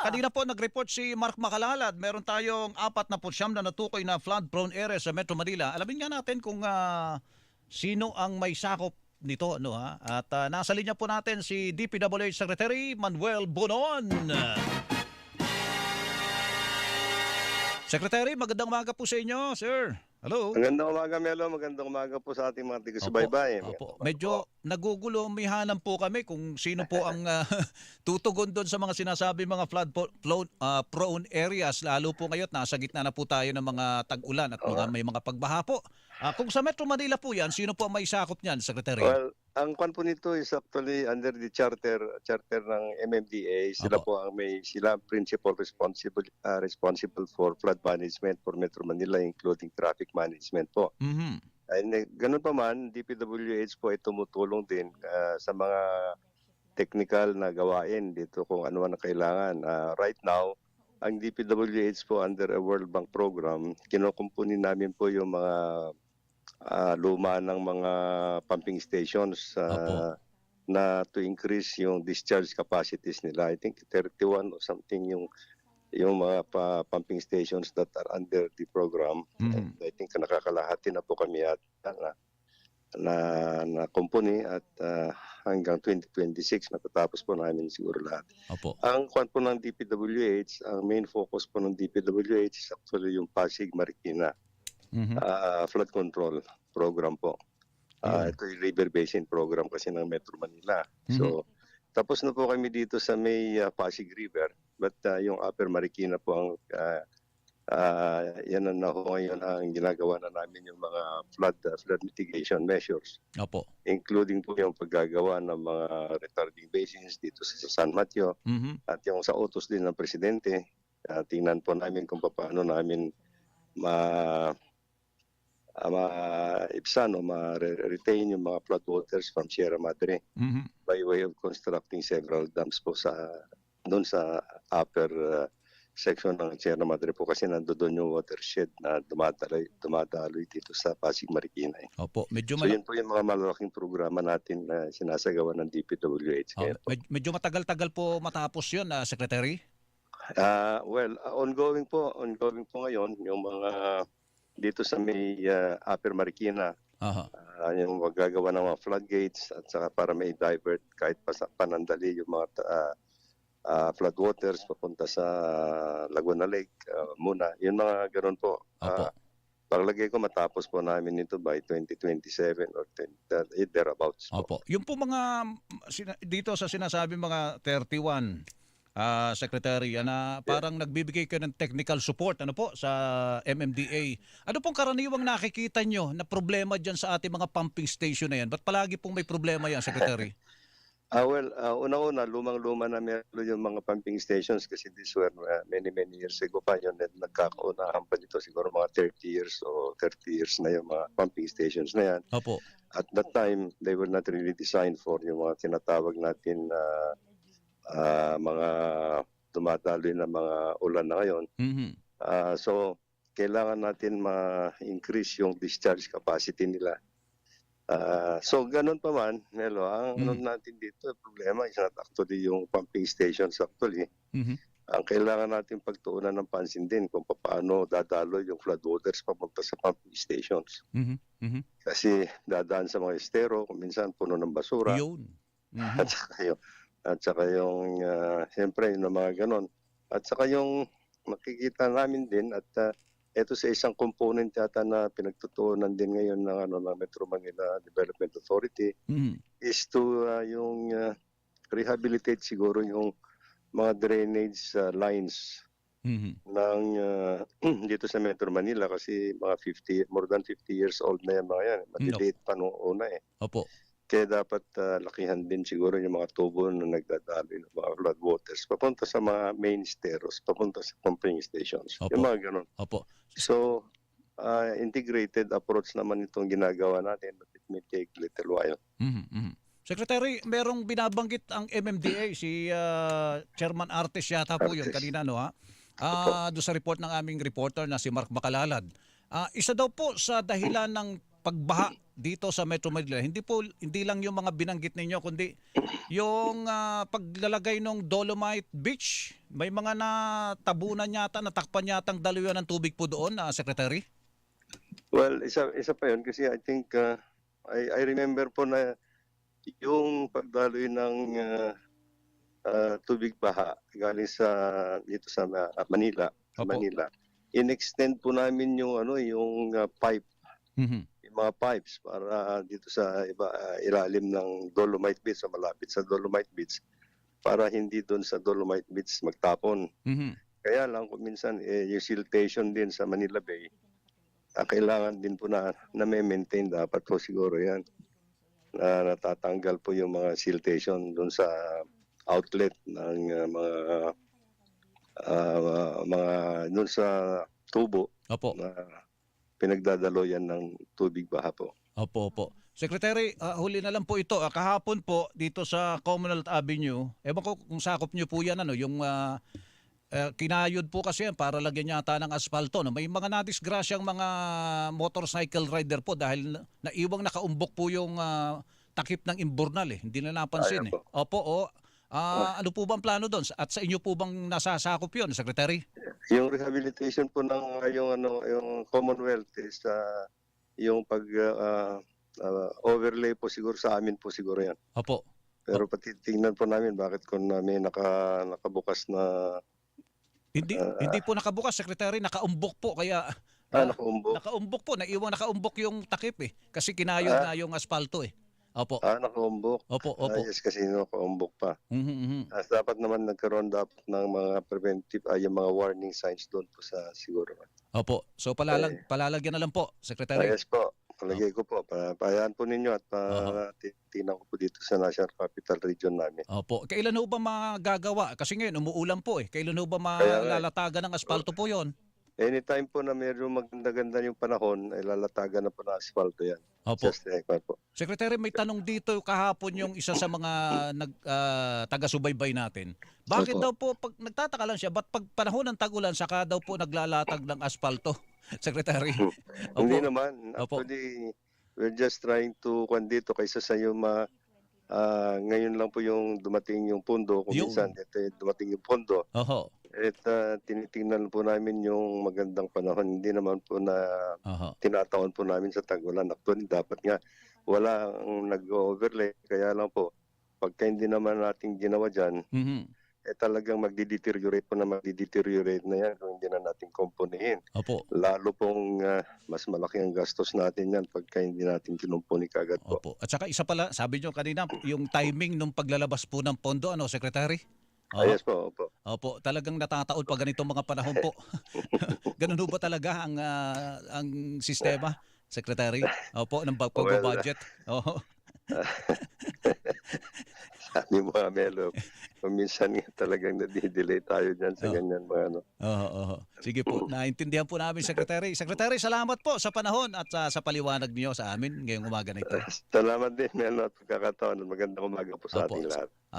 kanina po nag-report si Mark Makalalad. Meron tayong apat na putsyam na natukoy na flood-prone area sa Metro Manila. Alamin nga natin kung ah, sino ang may sakop nito. Ano, ha? At ah, nasa linya po natin si DPWH Secretary Manuel Bonon. Secretary, magandang umaga po sa inyo, sir. Hello. Magandang umaga, Melo. Magandang umaga po sa ating mga taga-subaybay. Opo. Medyo nagugulo, mihanan po kami kung sino po ang ah, tutugon doon sa mga sinasabi mga flood po- flow- ah, prone areas lalo po ngayon nasa gitna na po tayo ng mga tag-ulan at mga, may mga pagbaha po. Ah, kung sa Metro Manila po yan, sino po ang may sakop niyan, Secretary? Well, ang kwan po nito is actually under the charter charter ng MMDA. Sila Opo. po ang may sila ang principal responsible ah, responsible for flood management for Metro Manila including traffic management po. Mhm. And eh, ganun pa man, DPWH po ay tumutulong din ah, sa mga technical na gawain dito kung ano man ang kailangan. Ah, right now, ang DPWH po under a World Bank program, kinukumpuni namin po yung mga ah, luma ng mga pumping stations ah, Opo. na to increase yung discharge capacities nila. I think 31 or something yung yung mga pa, pumping stations that are under the program. Mhm. And I think nakakalahati na po kami at na na, na company at ah, hanggang 2026 matatapos po namin siguro lahat. Opo. Ang kwan po ng DPWH, ang main focus po ng DPWH is actually yung Pasig Marikina Mhm. ah, flood control program po. Ah, Ayun. ito yung river basin program kasi ng Metro Manila. So, tapos na po kami dito sa may ah, Pasig River. But ah, yung Upper Marikina po ang ah, ah, yan na ho ngayon ang ginagawa na namin yung mga flood ah, flood mitigation measures Opo. including po yung paggagawa ng mga retarding basins dito sa San Mateo Mhm. at yung sa utos din ng presidente. ah, tingnan po namin kung paano namin ma uh, ma-ibsan o ma-retain yung mga floodwaters from Sierra Madre Mhm. by way of constructing several dams po sa doon sa upper uh, section ng Sierra Madre po kasi nandoon yung watershed na dumadaloy, dumadaloy dito sa Pasig Marikina. eh. Opo. Medyo So mal- yun po yung mga malalaking programa natin na sinasagawa ng DPWH. oh, med- medyo matagal-tagal po matapos 'yun, ah, Secretary. Ah, well, ah, ongoing po, ongoing po ngayon yung mga dito sa may ah, Upper Marikina, Aha. ah, yung magagawa ng mga floodgates at saka para may divert kahit pa sa panandali yung mga uh, floodwaters papunta sa Laguna Lake ah, muna. Yung mga ganun po. Opo. Ah, paglagay ko matapos po namin ito by 2027 or 20, uh, thereabouts po. Opo. Yung po mga dito sa sinasabi mga 31 ah secretary na parang nagbibigay kayo ng technical support ano po sa MMDA. Ano pong karaniwang nakikita nyo na problema diyan sa ating mga pumping station na yan? Ba't palagi pong may problema yan, secretary? Ah, well, ah, una-una, lumang-luma na meron yung mga pumping stations kasi this were ah, many, many years ago pa yun. At nagkakaunahan pa dito siguro mga 30 years o 30 years na yung mga pumping stations na yan. Opo. At that time, they were not really designed for yung mga tinatawag natin na ah, mga dumadaloy na mga ulan na ngayon. Mhm. Ah, so, kailangan natin ma-increase yung discharge capacity nila. Ah, so, ganun pa man, Nelo, ang ano Mm. natin dito, problema is not actually yung pumping stations actually. Mhm. Ang kailangan natin pagtuunan ng pansin din kung paano dadalo yung floodwaters papunta sa pumping stations. Mhm. Mhm. Kasi dadaan sa mga estero, kung minsan puno ng basura, Yun. Mhm. at saka yung, at saka yung ah, siyempre, yung mga ganon. At saka yung makikita namin din at ah, ito sa isang component yata na pinagtutuunan din ngayon ng ano ng Metro Manila Development Authority Mhm. is to ah, yung ah, rehabilitate siguro yung mga drainage ah, lines Mhm. ng ah, dito sa Metro Manila kasi mga 50 more than 50 years old na yan mga yan maliliit pa noong una eh Opo. Kaya dapat ah, lakihan din siguro yung mga tubo na nagdadaloy ng mga flood waters papunta sa mga main steros, papunta sa pumping stations. Opo. Yung mga ganun. Opo. So, ah, integrated approach naman itong ginagawa natin but it may take little while. Mhm, mhm. Secretary, merong binabanggit ang MMDA, si ah, Chairman Artes yata po yun Artes. kanina, no ha? Ah, doon sa report ng aming reporter na si Mark Bakalalad. Ah, isa daw po sa dahilan ng pagbaha dito sa Metro Manila, hindi po hindi lang yung mga binanggit ninyo kundi yung ah, paglalagay ng Dolomite Beach, may mga natabunan yata, natakpan yata ang daluyan ng tubig po doon, na Secretary? Well, isa isa pa 'yun kasi I think uh, I I remember po na yung pagdaloy ng uh, uh, tubig baha galing sa dito sa Ma- Manila, Opo. Manila. In-extend po namin yung ano yung uh, pipe, Mhm. Yung mga pipes para dito sa iba uh, ilalim ng Dolomite Beach, sa malapit sa Dolomite Beach para hindi doon sa Dolomite Beach magtapon. Mhm. Kaya lang kung minsan eh, yung siltation din sa Manila Bay, ah, kailangan din po na, na may maintain dapat po siguro yan. Na natatanggal po yung mga siltation doon sa outlet ng ah, mga ah, mga doon sa tubo Opo. na pinagdadaloyan ng tubig baha po. Opo, opo. Secretary, ah, huli na lang po ito. Ah, kahapon po dito sa Commonwealth Avenue, ewan ko kung sakop niyo po yan, ano, yung ah, eh, kinayod po kasi yan para lagyan yata ng asfalto. No? May mga nadisgrasyang mga motorcycle rider po dahil na- naiwang nakaumbok po yung ah, takip ng imburnal eh. Hindi na napansin eh. Ayan Opo, o. Ah, ano po bang plano doon? At sa inyo po bang nasasakop yun, Secretary? Yung rehabilitation po ng uh, yung ano yung Commonwealth is uh, yung pag uh, uh, overlay po siguro sa amin po siguro yan. Opo. Pero pati tingnan po namin bakit kung na may naka nakabukas na Hindi Ah. hindi po nakabukas, Secretary. Nakaumbok po. Kaya ah, Ah, nakaumbok. Nakaumbok po, naiwang nakaumbok yung takip eh. Kasi kinayod Ah. na yung asfalto eh. Opo, Ah, nakaumbok. opo, Ah, opo. yes, kasi nakaumbok pa. Mhm, mhm. Ah, dapat naman nagkaroon dapat ng mga preventive, ay yung mga warning signs doon po sa siguro. Opo. So palalag, palalagyan na lang po, Ah, Secretary. yes po. Palagay ko po. Pa, payaan po ninyo at pa, titingnan ko po dito sa National Capital Region namin. Opo. Kailan ho ba magagawa? Kasi ngayon umuulan po eh. Kailan ho ba eh. malalatagan ng asfalto po yon? Anytime po na medyo maganda-ganda yung panahon, ay lalatagan na po ng asfalto yan. Opo. Just po. Secretary, may tanong dito kahapon yung isa sa mga nag, ah, taga-subaybay natin. Bakit Opo. daw po, pag, nagtataka lang siya, ba't pag panahon ng tagulan, saka daw po naglalatag ng asfalto? Secretary. Hindi Opo. naman. Opo. Actually, we're just trying to kwan dito kaysa sa yung ma, ah, ngayon lang po yung dumating yung pondo. Kung Yung- minsan ito dumating yung pondo. Oho. At ah, tinitingnan po namin yung magandang panahon. Hindi naman po na Oho. tinataon po namin sa tagulan. Actually, dapat nga wala ang nag-overlay. Kaya lang po, pagka hindi naman natin ginawa dyan, Mhm. eh talagang magdi-deteriorate po na magdi-deteriorate na yan kung hindi na natin kumpunihin. Opo. Lalo pong ah, mas malaki ang gastos natin yan pagka hindi natin kinumpuni kagad po. Opo. At saka isa pala, sabi nyo kanina, yung timing nung paglalabas po ng pondo, ano, Secretary? Ah, yes po, opo. Opo, talagang natataon pa ganitong mga panahon po. Ganun ho ba talaga ang ah, ang sistema, Secretary? Opo, ng pag- Well. Oo. Sabi mo nga, Melo, kung minsan nga talagang nadidelay tayo dyan sa Oh. ganyan mga ano. Oo, oo. Sige po, naintindihan po namin, Secretary. Secretary, salamat po sa panahon at ah, sa paliwanag niyo sa amin ngayong umaga na ito. Salamat din, Melo, at pagkakataon. Magandang umaga po sa Opo. ating lahat.